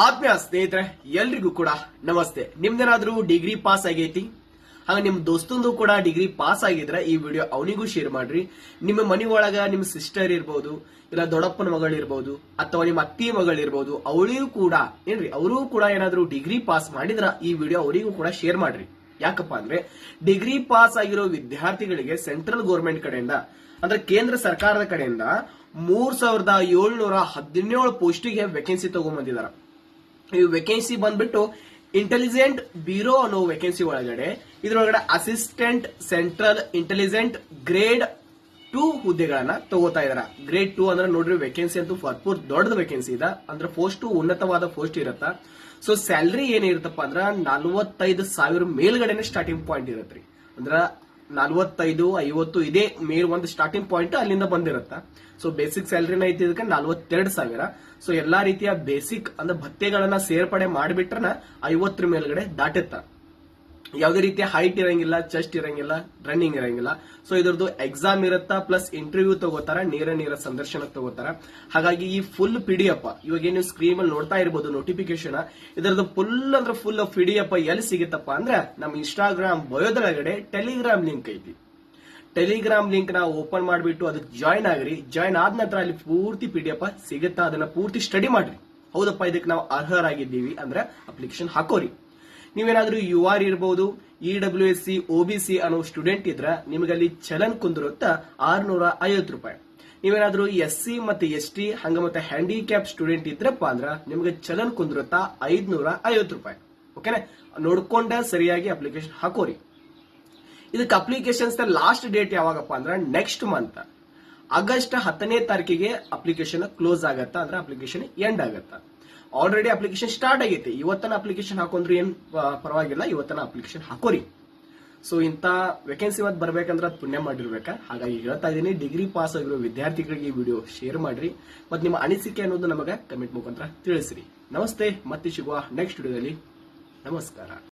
ಆತ್ಮೀಯ ಸ್ನೇಹಿತರೆ, ಎಲ್ರಿಗೂ ಕೂಡ ನಮಸ್ತೆ. ನಿಮ್ದೇನಾದ್ರೂ ಡಿಗ್ರಿ ಪಾಸ್ ಆಗೈತಿ? ಹಾಗ ನಿಮ್ ದೋಸ್ತಂದು ಕೂಡ ಡಿಗ್ರಿ ಪಾಸ್ ಆಗಿದ್ರೆ ಈ ವಿಡಿಯೋ ಅವನಿಗೂ ಶೇರ್ ಮಾಡ್ರಿ. ನಿಮ್ಮ ಮನೆ ಒಳಗ ನಿಮ್ ಸಿಸ್ಟರ್ ಇರ್ಬೋದು, ಇಲ್ಲ ದೊಡ್ಡಪ್ಪನ ಮಗಳಿರ್ಬೋದು ಅಥವಾ ನಿಮ್ಮ ಅತ್ತಿ ಮಗಳಿರ್ಬೋದು ಅವಳಿಗೂ ಕೂಡ, ಏನ್ರಿ ಅವರೂ ಕೂಡ ಏನಾದ್ರೂ ಡಿಗ್ರಿ ಪಾಸ್ ಮಾಡಿದ್ರ ಈ ವಿಡಿಯೋ ಅವರಿಗೂ ಕೂಡ ಶೇರ್ ಮಾಡ್ರಿ. ಯಾಕಪ್ಪ ಅಂದ್ರೆ, ಡಿಗ್ರಿ ಪಾಸ್ ಆಗಿರೋ ವಿದ್ಯಾರ್ಥಿಗಳಿಗೆ ಸೆಂಟ್ರಲ್ ಗೌರ್ಮೆಂಟ್ ಕಡೆಯಿಂದ, ಅಂದ್ರೆ ಕೇಂದ್ರ ಸರ್ಕಾರದ ಕಡೆಯಿಂದ ಮೂರ್ ಸಾವಿರದ ಏಳ್ನೂರ ಹದಿನೇಳು ಪೋಸ್ಟಿಗೆ ವೇಕೆನ್ಸಿ ತಗೊಂಡ್ಬಂದಿದಾರ ಈ ವೇಕೆನ್ಸಿ ಬಂದ್ಬಿಟ್ಟು ಇಂಟೆಲಿಜೆಂಟ್ ಬ್ಯೂರೋ ಅನ್ನೋ ವೇಕೆನ್ಸಿ ಒಳಗಡೆ, ಇದ್ರೊಳಗಡೆ assistant central intelligent grade two ಹುದ್ದೆಗಳನ್ನ ತಗೋತಾ ಇದಾರ. ಗ್ರೇಡ್ ಟೂ ಅಂದ್ರೆ ನೋಡ್ರಿ ವೇಕೆನ್ಸಿ ಅಂತೂ ಭರ್ಪೂರ್ ದೊಡ್ಡದ ವೇಕೆನ್ಸಿ ಇದೆ. ಅಂದ್ರೆ ಪೋಸ್ಟ್ ಉನ್ನತವಾದ ಪೋಸ್ಟ್ ಇರತ್ತ. ಸೊ ಸ್ಯಾಲ್ರಿ ಏನಿರುತ್ತಪ್ಪ ಅಂದ್ರೆ ನಲ್ವತ್ತೈದು ಸಾವಿರ ಮೇಲ್ಗಡೆನೆ ಸ್ಟಾರ್ಟಿಂಗ್ ಪಾಯಿಂಟ್ ಇರತ್ರಿ ಅಂದ್ರ ನಲವತ್ತೈದು, ಐವತ್ತು ಇದೇ ಮೇಲ್ ಒಂದು ಸ್ಟಾರ್ಟಿಂಗ್ ಪಾಯಿಂಟ್ ಅಲ್ಲಿಂದ ಬಂದಿರುತ್ತೆ? ಸೊ ಬೇಸಿಕ್ ಸ್ಯಾಲರಿನ ಐತಿ ಇದಕ್ಕೆ ನಲ್ವತ್ತೆರಡು ಸಾವಿರ. ಸೊ ಎಲ್ಲಾ ರೀತಿಯ ಬೇಸಿಕ್ ಅಂದ್ರೆ ಭತ್ಯೆಗಳನ್ನ ಸೇರ್ಪಡೆ ಮಾಡಿಬಿಟ್ರನ ಐವತ್ತರ ಮೇಲ್ಗಡೆ ದಾಟುತ್ತ? ಯಾವುದೇ ರೀತಿಯ ಹೈಟ್ ಇರಂಗಿಲ್ಲ ಚೆಸ್ಟ್ ಇರಂಗಿಲ್ಲ ರನ್ನಿಂಗ್ ಇರಂಗಿಲ್ಲ. ಸೊ ಇದ್ರದ್ದು ಎಕ್ಸಾಮ್ ಇರುತ್ತಾ ಪ್ಲಸ್ ಇಂಟರ್ವ್ಯೂ ತಗೋತಾರ, ನೇರ ನೇರ ಸಂದರ್ಶನ ತಗೋತಾರ. ಹಾಗಾಗಿ ಈ ಫುಲ್ ಪಿ ಡಿ ಎಫ್ ಇವಾಗ ನೀವು ಸ್ಕ್ರೀನ್ ಅಲ್ಲಿ ನೋಡ್ತಾ ಇರ್ಬೋದು ನೋಟಿಫಿಕೇಶನ್ ಇದರದ್ದು ಫುಲ್ ಅಂದ್ರೆ ಫುಲ್ ಪಿ ಡಿ ಎಫ್ ಎಲ್ಲಿ ಸಿಗುತ್ತಪ್ಪ ಅಂದ್ರೆ, ನಮ್ಮ ಇನ್ಸ್ಟಾಗ್ರಾಮ್ ಬಯೋದೊಳಗಡೆ ಟೆಲಿಗ್ರಾಮ್ ಲಿಂಕ್ ಐತಿ. ಟೆಲಿಗ್ರಾಮ್ ಲಿಂಕ್ನ ಓಪನ್ ಮಾಡಿಬಿಟ್ಟು ಅದಕ್ಕೆ ಜಾಯ್ನ್ ಆಗ್ರಿ. ಜಾಯ್ನ್ ಆದ ನಂತರ ಅಲ್ಲಿ ಪೂರ್ತಿ ಪಿ ಡಿ ಎಫ್ ಸಿಗುತ್ತಾ, ಅದನ್ನ ಪೂರ್ತಿ ಸ್ಟಡಿ ಮಾಡ್ರಿ. ಹೌದಪ್ಪ, ಇದಕ್ಕೆ ನಾವು ಅರ್ಹರಾಗಿದ್ದೀವಿ ಅಂದ್ರೆ ಅಪ್ಲಿಕೇಶನ್ ಹಾಕೋರಿ. ನೀವೇನಾದ್ರೂ ಯು ಆರ್ ಇರಬಹುದು E W S C B C ಅನ್ನೋ ಸ್ಟೂಡೆಂಟ್ ಇದ್ರ ನಿಮಗೆ ಅಲ್ಲಿ ಚಲನ್ ಕುಂದಿರುತ್ತ ಆರ್ನೂರ ಐವತ್ತು ರೂಪಾಯಿ. ನೀವೇನಾದ್ರೂ ಎಸ್ ಸಿ ಮತ್ತೆ ಎಸ್ ಟಿ ಹಂಗ ಮತ್ತೆ ಹ್ಯಾಂಡಿಕ್ಯಾಪ್ ಸ್ಟೂಡೆಂಟ್ ಇದ್ರಪ್ಪ ಅಂದ್ರ ನಿಮಗೆ ಚಲನ್ ಕುಂದಿರುತ್ತ ಐದ್ನೂರ ಐವತ್ತು ರೂಪಾಯಿ. ಓಕೆನಾ ನೋಡ್ಕೊಂಡ ಸರಿಯಾಗಿ ಅಪ್ಲಿಕೇಶನ್ ಹಾಕೋರಿ. ಇದಕ್ಕೆ ಅಪ್ಲಿಕೇಶನ್ಸ್ ಲಾಸ್ಟ್ ಡೇಟ್ ಯಾವಾಗಪ್ಪ ಅಂದ್ರೆ ನೆಕ್ಸ್ಟ್ ಮಂತ್ ಆಗಸ್ಟ್ ಹತ್ತನೇ ತಾರೀಕಿಗೆ ಅಪ್ಲಿಕೇಶನ್ ಕ್ಲೋಸ್ ಆಗತ್ತ? ಅಂದ್ರೆ ಅಪ್ಲಿಕೇಶನ್ ಎಂಡ್ ಆಗತ್ತ? ಆಲ್ರೆಡಿ ಅಪ್ಲಿಕೇಶನ್ ಸ್ಟಾರ್ಟ್ ಆಗೈತಿ. ಇವತ್ತನ ಅಪ್ಲಿಕೇಶನ್ ಹಾಕೊಂಡ್ರೆ ಏನ್ ಪರವಾಗಿಲ್ಲ. ಇವತ್ತನ ಅಪ್ಲಿಕೇಶನ್ ಹಾಕೋರಿ. ಸೊ ಇಂಥ ವೇಕೆನ್ಸಿ ಇವತ್ತು ಬರ್ಬೇಕಂದ್ರೆ ಅದ್ ಪುಣ್ಯ ಮಾಡಿರ್ಬೇಕಾ? ಹಾಗಾಗಿ ಹೇಳ್ತಾ ಇದ್ದೀನಿ ಡಿಗ್ರಿ ಪಾಸ್ ಆಗಿರೋ ವಿದ್ಯಾರ್ಥಿಗಳಿಗೆ ಈ ವಿಡಿಯೋ ಶೇರ್ ಮಾಡ್ರಿ. ಮತ್ತೆ ನಿಮ್ಮ ಅನಿಸಿಕೆ ಅನ್ನೋದು ನಮಗೆ ಕಮೆಂಟ್ ಮುಖಾಂತರ ತಿಳಿಸಿರಿ. ನಮಸ್ತೆ ಮತ್ತೆ ಸಿಗುವ ನೆಕ್ಸ್ಟ್ ವಿಡಿಯೋದಲ್ಲಿ ನಮಸ್ಕಾರ.